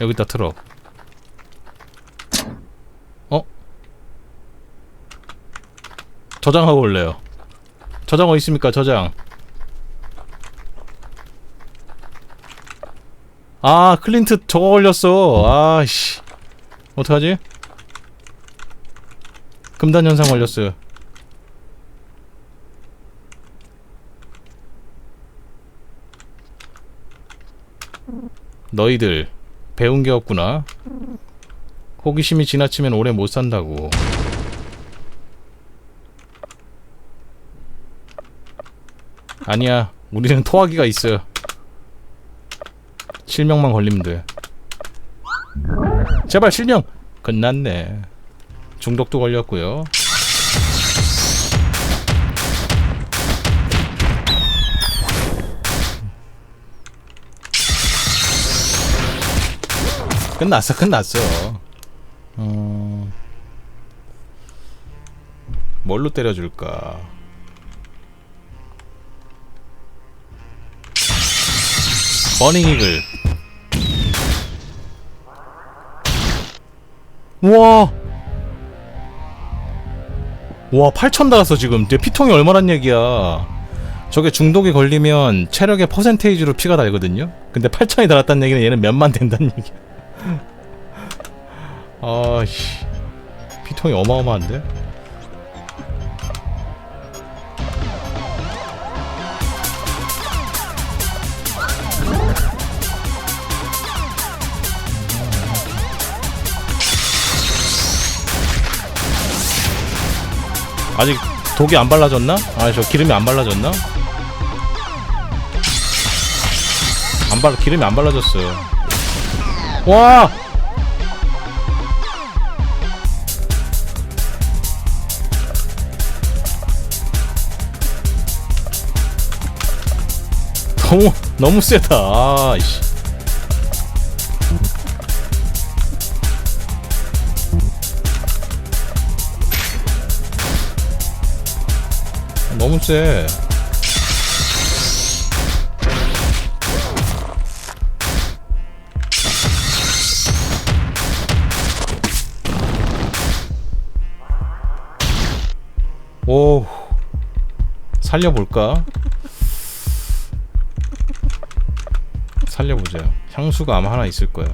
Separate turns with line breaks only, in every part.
여기다 트럭. 어? 저장하고 올래요. 저장 어디 있습니까? 저장. 아, 클린트 저거 걸렸어. 아씨. 어떡하지? 금단 현상 걸렸어요. 너희들 배운 게 없구나. 호기심이 지나치면 오래 못 산다고. 아니야, 우리는 토하기가 있어요. 실명만 걸리면 돼. 제발 실명! 끝났네. 중독도 걸렸고요. 끝났어, 끝났어. 어... 뭘로 때려줄까? 버닝 이글. 우와. 와, 8천 달았어, 지금. 내 피통이 얼마란 얘기야. 저게 중독에 걸리면 체력의 퍼센테이지로 피가 달거든요? 근데 8천이 달았다는 얘기는 얘는 몇만 된다는 얘기야. 아씨. 피통이 어마어마한데? 아직 독이 안 발라졌나? 아 저 기름이 안 발라졌나? 안 발, 기름이 안 발라졌어요. 와! 너무 너무 세다. 아이씨. 너무 세. 살려볼까? 살려보자. 향수가 아마 하나 있을 거야.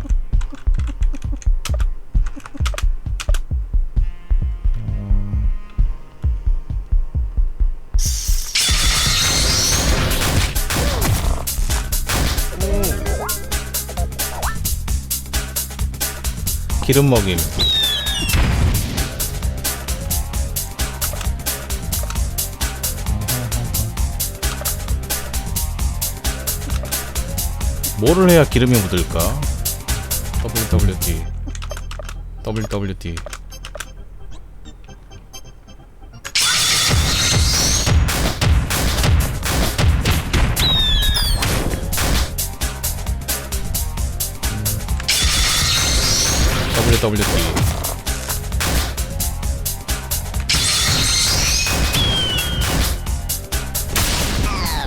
기름 먹임. 뭐를 해야 기름이 묻을까? WWD WWD WWD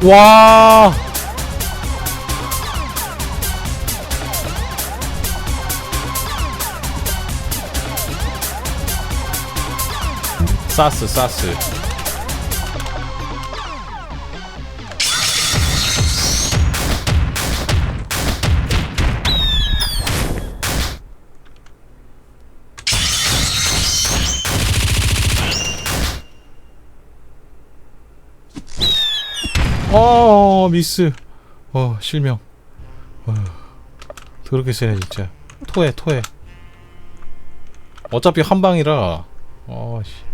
와 사스 사스. 어 미스. 어 실명. 어, 더럽게 세네 진짜. 토해 토해. 어차피 한 방이라. 어씨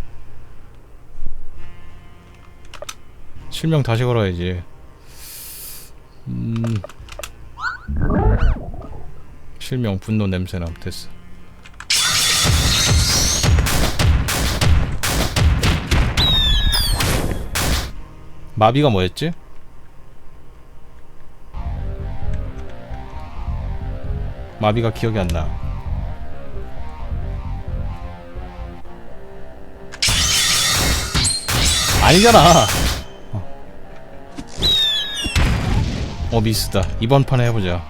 실명 다시 걸어야지 음 실명 분노 냄새나 됐어 마비가 뭐였지? 마비가 기억이 안 나. 아니잖아. 어비스다. 이번 판에 해보자.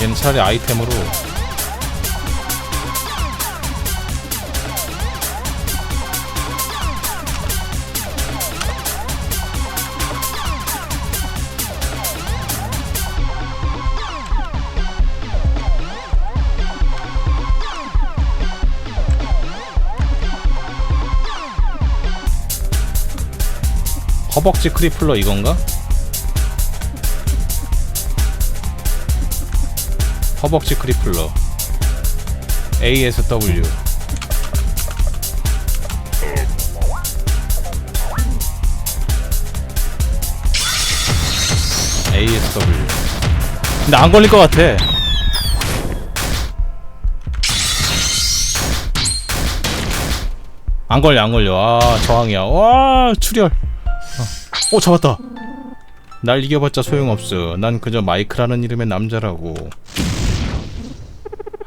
얘는 차라리 아이템으로 허벅지 크리플러 이건가? 허벅지 크리플러. ASW 근데 안 걸릴 것 같아. 안 걸려 안 걸려. 아 저항이야. 와 출혈 어, 어 잡았다 날 이겨봤자 소용없어 난 그저 마이크라는 이름의 남자라고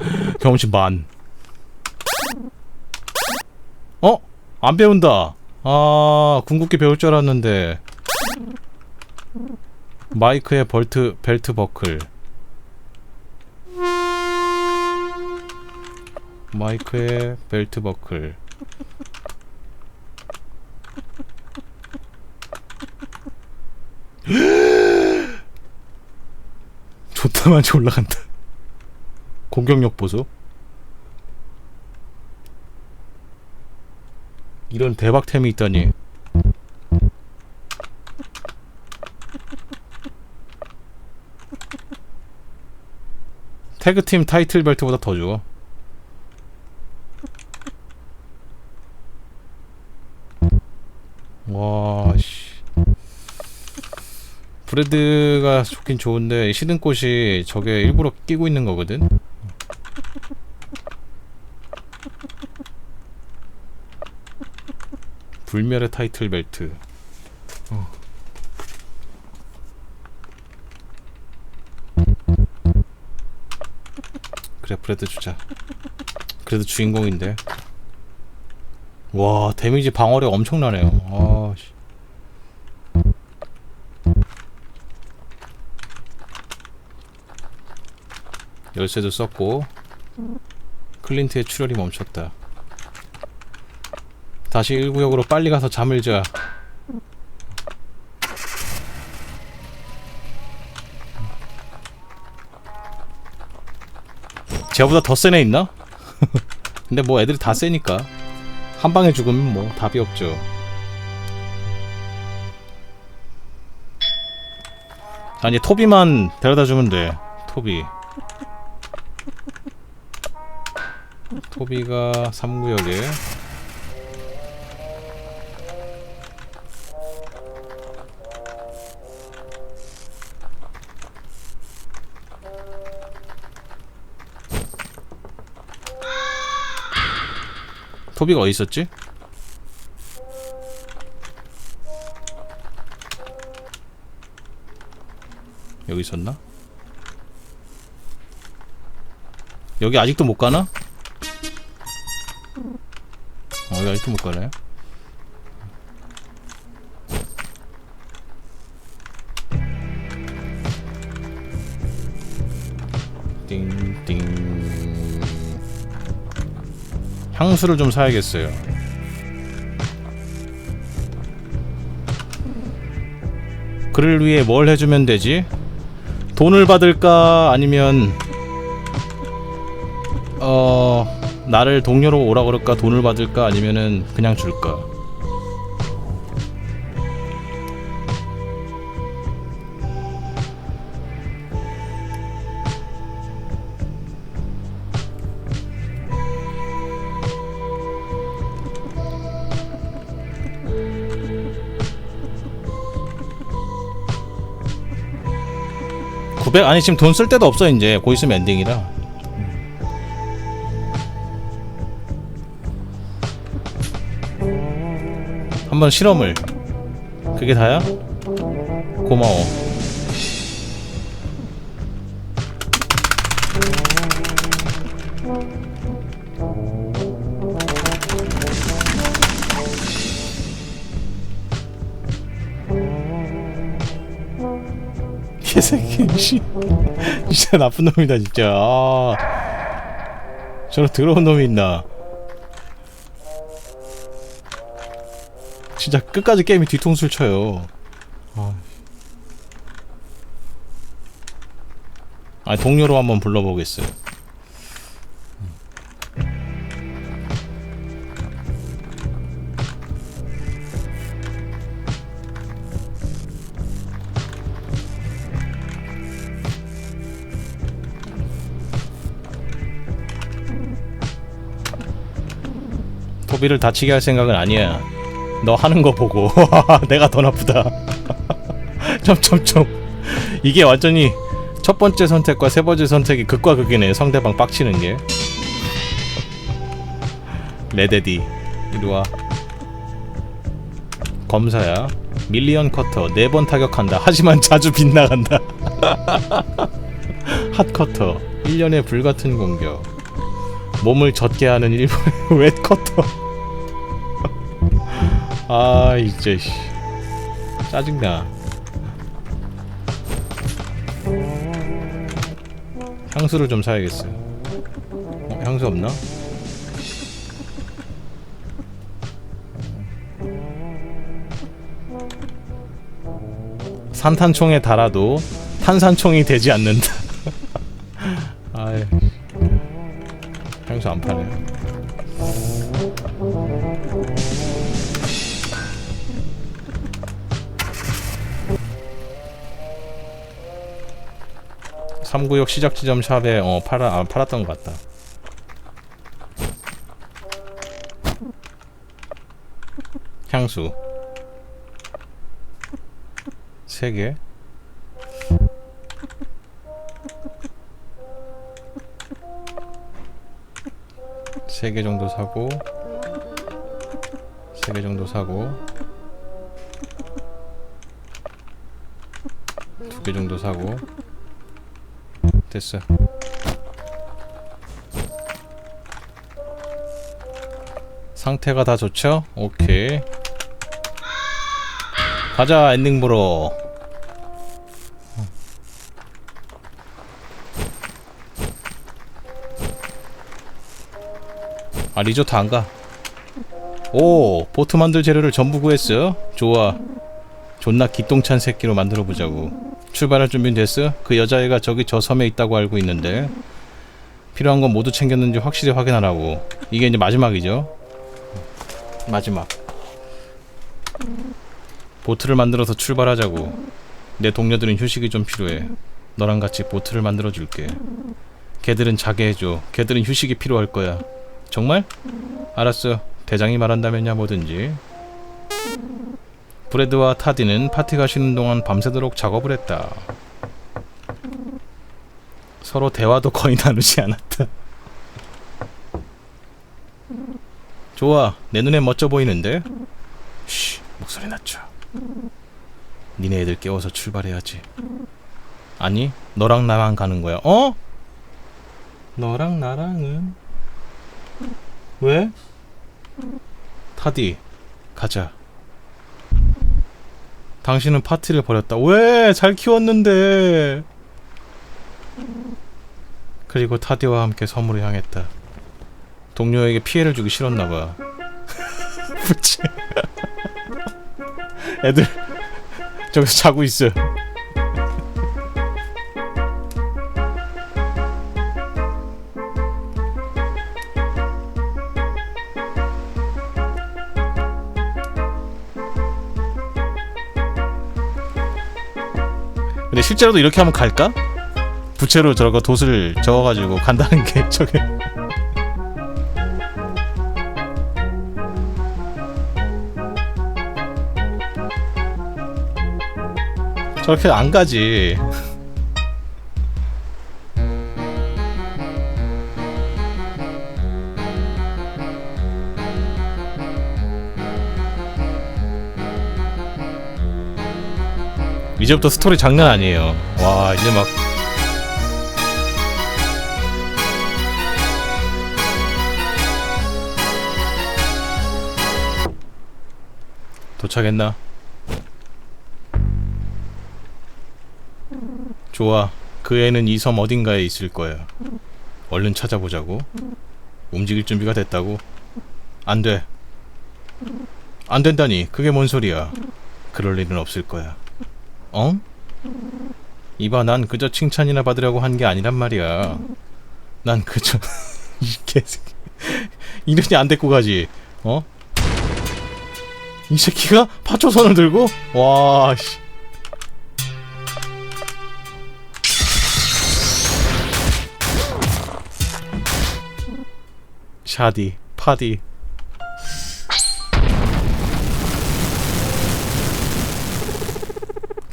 경험치 만. 어? 안 배운다. 아, 궁극기 배울 줄 알았는데. 마이크의 벌트, 벨트 버클. 마이크의 벨트 버클. 좋다만치 올라간다. 공격력 보소. 이런 대박템이 있다니. 태그팀 타이틀 벨트보다 더 줘. 와, 씨. 브레드가 좋긴 좋은데 시든꽃이 저게 일부러 끼고 있는 거거든. 불멸의 타이틀 벨트. 어. 그래 브레드 주자. 그래도 주인공인데. 와 데미지 방어력 엄청나네요. 아, 열쇠도 썼고 클린트의 출혈이 멈췄다. 다시 1구역으로 빨리 가서 잠을 자. 쟤보다 더 센 애 있나? 근데 뭐 애들이 다 세니까 한 방에 죽으면 뭐 답이 없죠. 아니 토비만 데려다 주면 돼. 토비. 토비가 3구역에 토비가 어디 있었지? 여기 있었나? 여기 아직도 못 가나? 어, 여기 아직도 못 가네. 띵띵. 향수를 좀 사야겠어요. 그를 위해 뭘 해주면 되지? 돈을 받을까 아니면 어 나를 동료로 오라 그럴까 돈을 받을까 아니면은 그냥 줄까? 구백 아니 지금 돈 쓸 데도 없어 이제 곧 있으면 엔딩이라 한번 실험을. 그게 다야? 고마워. 개새끼 씨. 진짜 나쁜 놈이다 진짜. 아. 저런 더러운 놈이 있나 진짜 끝까지 게임이 뒤통수를 쳐요 아. 아 동료로 한번 불러보겠어요 토비를 다치게 할 생각은 아니야. 너 하는 거 보고 내가 더 나쁘다. 점점점 이게 완전히 첫 번째 선택과 세 번째 선택이 극과 극이네. 상대방 빡치는 게. 레데디 이리 와. 검사야. 밀리언 커터 네 번 타격한다. 하지만 자주 빗나간다. 핫 커터 1년의 불같은 공격. 몸을 젖게 하는 일본의 웻 커터. 아, 이제 씨. 짜증나. 향수를 좀 사야겠어요. 어, 향수 없나? 산탄총에 달아도 탄산총이 되지 않는다. 아이. 향수 안 파네. 삼구역 시작 지점 샵에 어 팔아 아, 팔았던 것 같다. 향수 세 개. 세 개 정도 사고 세 개 정도 사고 두 개 정도 사고 됐어 상태가 다 좋죠? 오케이 가자 엔딩 보러 아 리조트 안 가. 오 보트 만들 재료를 전부 구했어. 좋아. 존나 기똥찬 새끼로 만들어 보자고. 출발할 준비는 됐어? 그 여자애가 저기 저 섬에 있다고 알고 있는데 필요한 건 모두 챙겼는지 확실히 확인하라고. 이게 이제 마지막이죠. 마지막. 보트를 만들어서 출발하자고. 내 동료들은 휴식이 좀 필요해. 너랑 같이 보트를 만들어 줄게. 걔들은 자게 해줘. 걔들은 휴식이 필요할 거야. 정말? 알았어. 대장이 말한다면야 뭐든지. 브레드와 타디는 파티가 쉬는 동안 밤새도록 작업을 했다. 서로 대화도 거의 나누지 않았다. 좋아. 내 눈에 멋져 보이는데? 쉬. 목소리 낮춰. 니네 애들 깨워서 출발해야지. 아니, 너랑 나만 가는 거야. 어? 너랑 나랑은 왜? 타디, 가자. 당신은 파티를 버렸다. 왜? 잘 키웠는데. 그리고 타디와 함께 섬으로 향했다. 동료에게 피해를 주기 싫었나봐. 애들 저기서 자고 있어. 실제로도 이렇게 하면 갈까? 부채로 저거 돛을 저어가지고 간다는 게 저게 저렇게 안 가지 이제부터 스토리 장난 아니에요 와 이제 막 도착했나? 좋아. 그 애는 이 섬 어딘가에 있을 거야. 얼른 찾아보자고. 움직일 준비가 됐다고. 안 돼. 안 된다니. 그게 뭔 소리야. 그럴 일은 없을 거야. 어? 이봐, 난 그저 칭찬이나 받으려고 한 게 아니란 말이야. 난 그저 이 개새끼 이러니 안 데리고 가지. 어? 이 새끼가 파초선을 들고 와 씨. 샤디 파디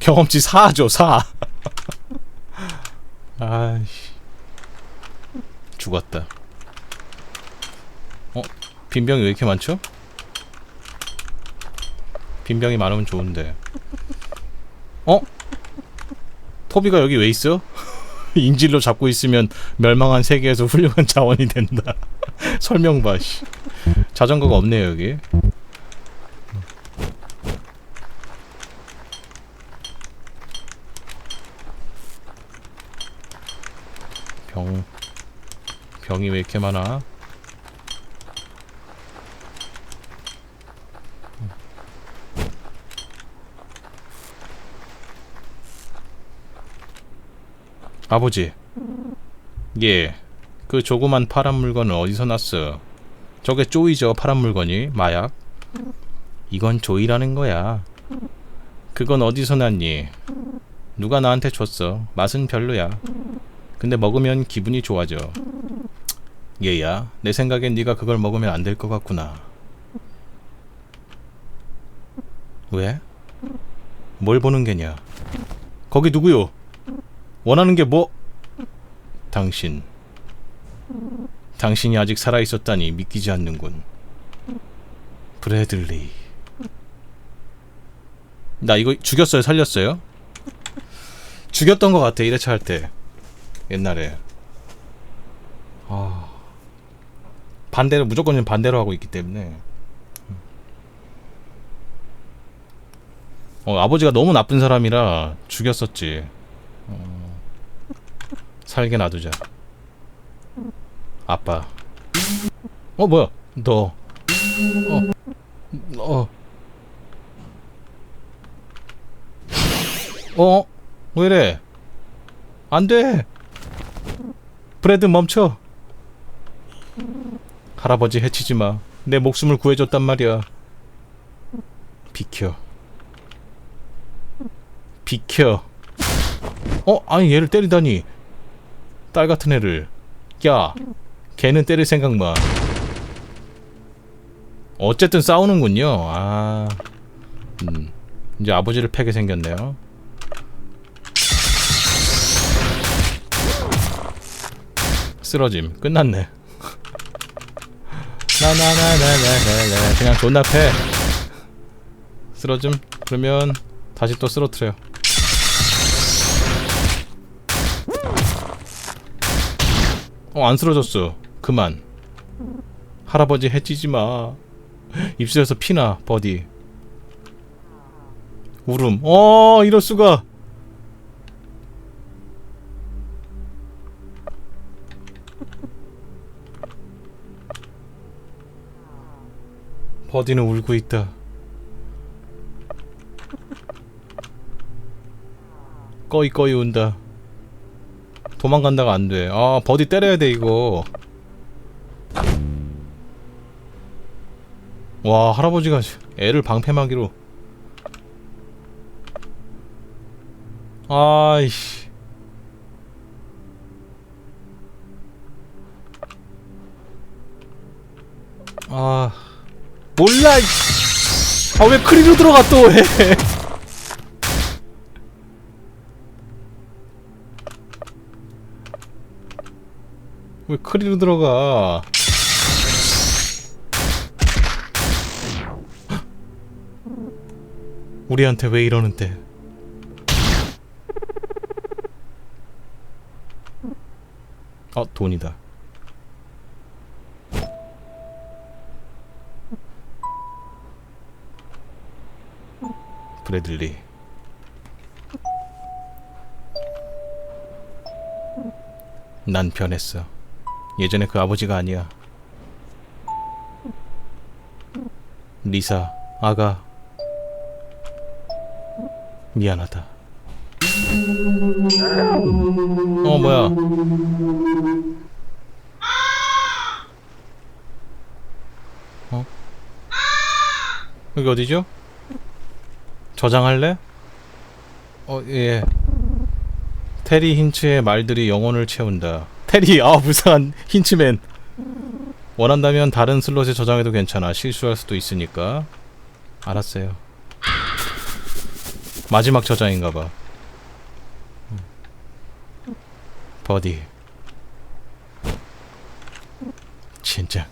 경험치 4죠 4 아이씨 죽었다 어? 빈병이 왜 이렇게 많죠? 빈병이 많으면 좋은데 어? 토비가 여기 왜 있어? 인질로 잡고 있으면 멸망한 세계에서 훌륭한 자원이 된다 설명 봐 씨. 자전거가 없네요 여기 병 병이 왜 이렇게 많아? 아버지. 예. 그 조그만 파란 물건은 어디서 났어? 저게 쪼이죠, 파란 물건이. 마약. 이건 조이라는 거야. 그건 어디서 났니? 누가 나한테 줬어. 맛은 별로야. 근데 먹으면 기분이 좋아져. 얘야, 내 생각엔 네가 그걸 먹으면 안 될 것 같구나. 왜? 뭘 보는 게냐? 거기 누구요? 원하는 게 뭐? 당신. 당신이 아직 살아 있었다니 믿기지 않는군. 브래들리. 나 이거 죽였어요, 살렸어요? 죽였던 것 같아, 1회차 할 때. 옛날에. 아. 반대로, 무조건 반대로 하고 있기 때문에. 어, 아버지가 너무 나쁜 사람이라 죽였었지. 살게 놔두자. 아빠. 어 뭐야? 너. 어. 어. 어? 왜래? 안 돼. 브래드 멈춰. 할아버지 해치지 마. 내 목숨을 구해줬단 말이야. 비켜. 비켜. 어? 아니 얘를 때리다니. 딸 같은 애를. 야, 걔는 때릴 생각 마. 어쨌든 싸우는군요. 아, 음, 이제 아버지를 패게 생겼네요. 쓰러짐 끝났네. 나나나나나나 그냥 존나 패. 쓰러짐 그러면 다시 또 쓰러트려. 어, 안 쓰러졌어. 그만. 할아버지 해치지 마. 입술에서 피나, 버디. 울음. 어, 이럴 수가. 버디는 울고 있다. 꺼이 꺼이 운다. 도망간다가 안 돼. 아, 버디 때려야 돼, 이거. 와, 할아버지가 애를 방패막이로. 아이씨. 아. 이씨. 아, 왜 크리로 들어가 또, 왜. 왜 크리로 들어가? 우리한테 왜 이러는데? 어, 돈이다. 브래들리. 난 변했어. 예전에 그 아버지가 아니야. 리사, 아가. 미안하다. 어, 뭐야. 어? 여기 어디죠? 저장할래? 어, 예. 테리 힌츠의 말들이 영혼을 채운다. 테리, 아, 불쌍한 힌츠맨. 원한다면 다른 슬롯에 저장해도 괜찮아. 실수할 수도 있으니까. 알았어요. 마지막 저장인가봐. 버디. 진짜.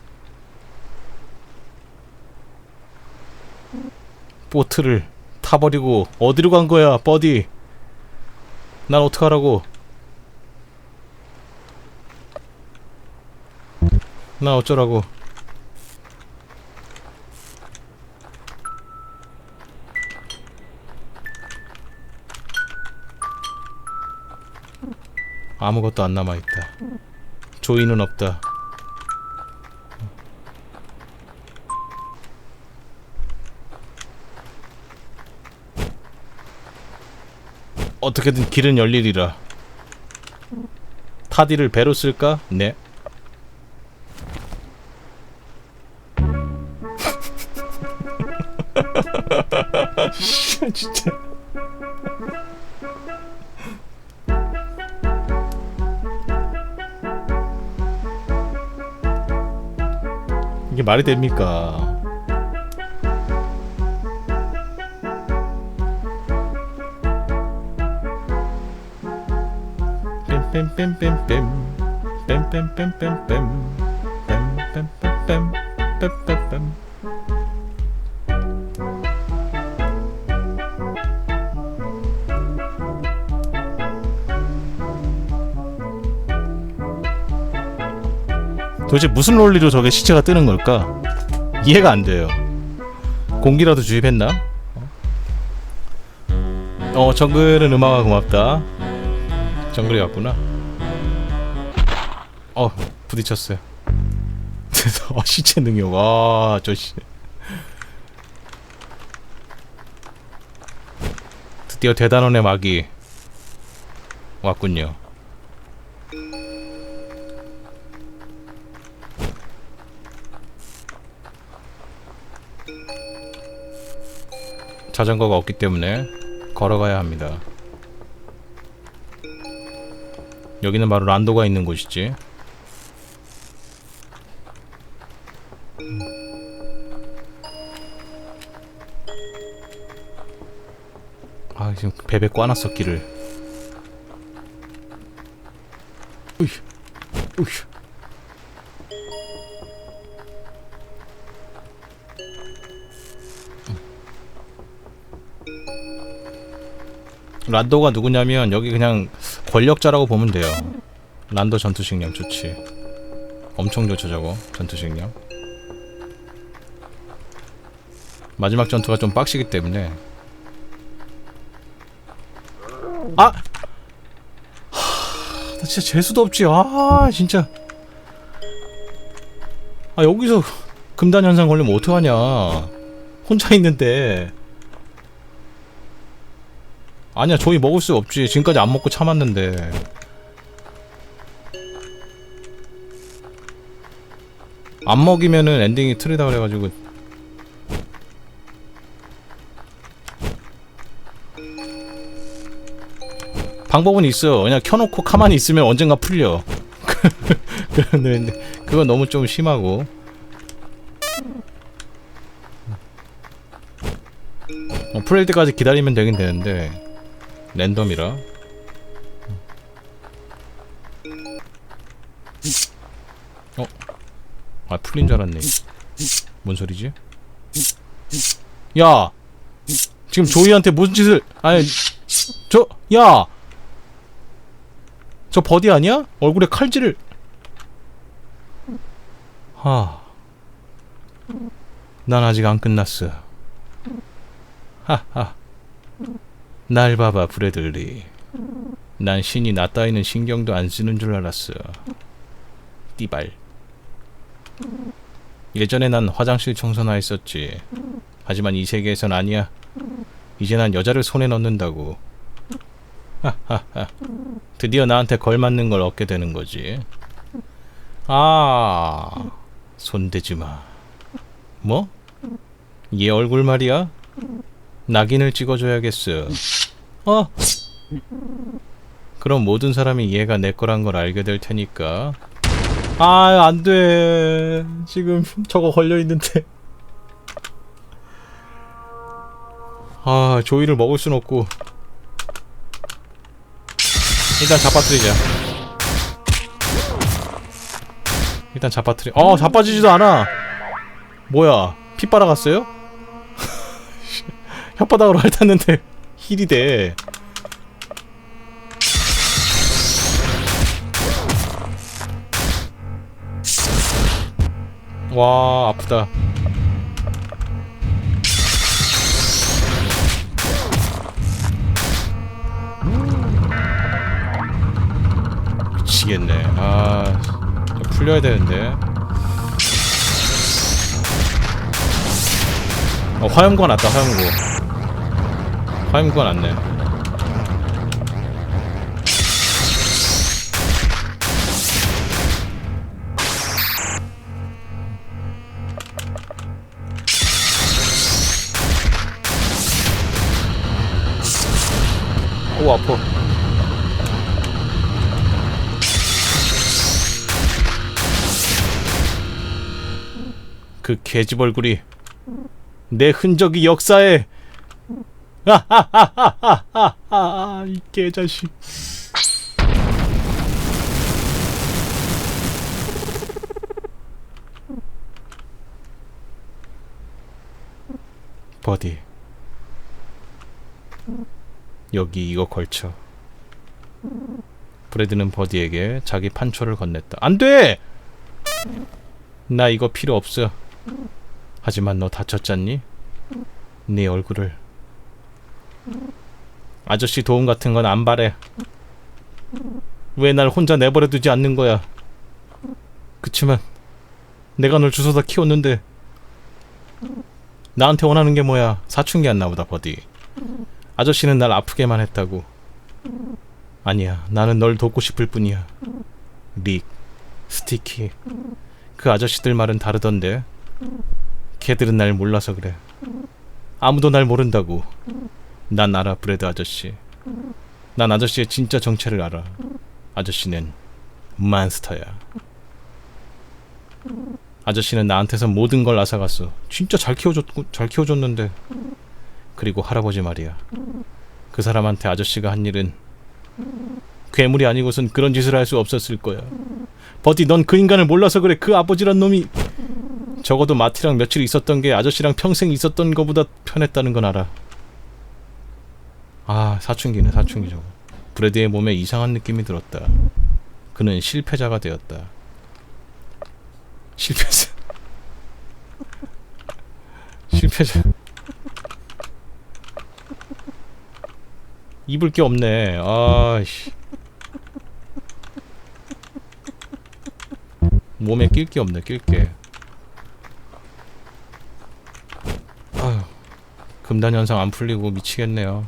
보트를 타버리고 어디로 간 거야, 버디? 난 어떡하라고? 난 어쩌라고? 아무것도 안 남아있다. 조이는 없다. 어떻게든 길은 열리리라. 타디를 배로 쓸까? 네. 진짜. 이게 말이 됩니까? 도대체 무슨 논리로 저게 시체가 뜨는 걸까? 이해가 안 돼요. 공기라도 주입했나? 어, 정글은 음악아 고맙다. 정글이 왔구나. 어, 부딪혔어요. 어, 시체 능력. 와, 저 씨. 드디어 대단원의 막이 왔군요. 자전거가 없기 때문에 걸어가야 합니다. 여기는 바로 란도가 있는 곳이지. 베베 으이. 란도가 누구냐면 여기 그냥 권력자라고 보면 돼요. 란도 전투식량 좋지. 엄청 좋죠 저거 전투식량. 마지막 전투가 좀 빡시기 때문에 아! 하, 나 진짜 재수도 없지. 아 진짜. 아 여기서 금단 현상 걸리면 어떡하냐. 혼자 있는데. 아니야 조이 먹을 수 없지 지금까지 안 먹고 참았는데 안 먹이면은 엔딩이 틀리다 그래가지고 방법은 있어 그냥 켜놓고 가만히 있으면 언젠가 풀려 그런데 그건 너무 좀 심하고 어, 풀릴 때까지 기다리면 되긴 되는데 랜덤이라 어? 아 풀린 줄 알았네 뭔 소리지? 야! 지금 조이한테 무슨 짓을 아니 저 야! 저 버디 아니야? 얼굴에 칼질을 하... 난 아직 안 끝났어 하하 날 봐봐 브래들리 난 신이 나 따위는 신경도 안 쓰는 줄 알았어. 띠발. 예전에 난 화장실 청소나 했었지. 하지만 이 세계에선 아니야. 이제 난 여자를 손에 넣는다고. 하하하. 드디어 나한테 걸맞는 걸 얻게 되는 거지. 아, 손대지 마. 뭐? 얘 얼굴 말이야? 낙인을 찍어줘야겠어. 어? 그럼 모든 사람이 얘가 내 거란 걸 알게 될 테니까. 아, 안 돼. 지금 저거 걸려 있는데. 아, 조이를 먹을 순 없고. 일단 잡아뜨리자. 일단 잡아뜨리. 어, 자빠지지도 않아. 뭐야? 피 빨아갔어요? 혓바닥으로 핥았는데 힐이 돼. 와 아프다. 미치겠네. 아좀 풀려야 되는데. 어 화염구가 났다 화염구. 화염구가 났네. 오 아파. 그 개집 얼굴이 내 흔적이 역사에. 아하하하하하하 이 개자식. 버디. 여기 이거 걸쳐. 브래드는 버디에게 자기 판초를 건넸다. 안돼! 나 이거 필요 없어 하지만 너 다쳤잖니? 네 얼굴을. 아저씨 도움 같은 건 안 바래. 왜 날 혼자 내버려 두지 않는 거야? 그치만 내가 널 주워다 키웠는데 나한테 원하는 게 뭐야? 사춘기 안 나보다 버디. 아저씨는 날 아프게만 했다고. 아니야 나는 널 돕고 싶을 뿐이야. 릭 스티키. 그 아저씨들 말은 다르던데 걔들은 날 몰라서 그래. 아무도 날 모른다고. 난 알아, 브레드 아저씨. 난 아저씨의 진짜 정체를 알아. 아저씨는 몬스터야. 아저씨는 나한테서 모든 걸 앗아갔어. 진짜 잘 키워줬, 잘 키워줬는데. 그리고 할아버지 말이야. 그 사람한테 아저씨가 한 일은 괴물이 아니고선 그런 짓을 할 수 없었을 거야. 버디, 넌 그 인간을 몰라서 그래. 그 아버지란 놈이 적어도 마티랑 며칠 있었던 게 아저씨랑 평생 있었던 거보다 편했다는 건 알아. 아, 사춘기네, 사춘기 저거. 브래드의 몸에 이상한 느낌이 들었다. 그는 실패자가 되었다. 실패자. 실패자. 입을 게 없네. 아씨. 몸에 낄 게 없네, 낄 게. 아휴, 금단 현상 안 풀리고 미치겠네요.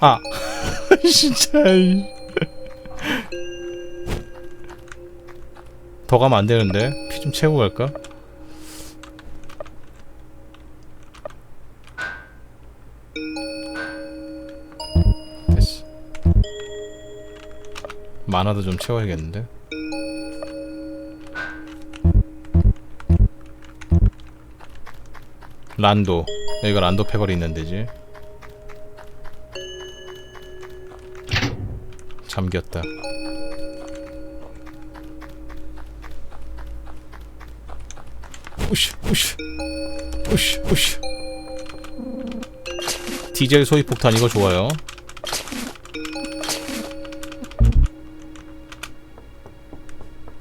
아, 진짜. 이. 더 가면 안 되는데 피 좀 채우고 갈까? 됐어. 만화도 좀 채워야겠는데. 란도. 여기가 란도 패거리 있는 데지. 잠겼다. 우쉬 우쉬 우쉬 우쉬 디젤 소위 폭탄 이거 좋아요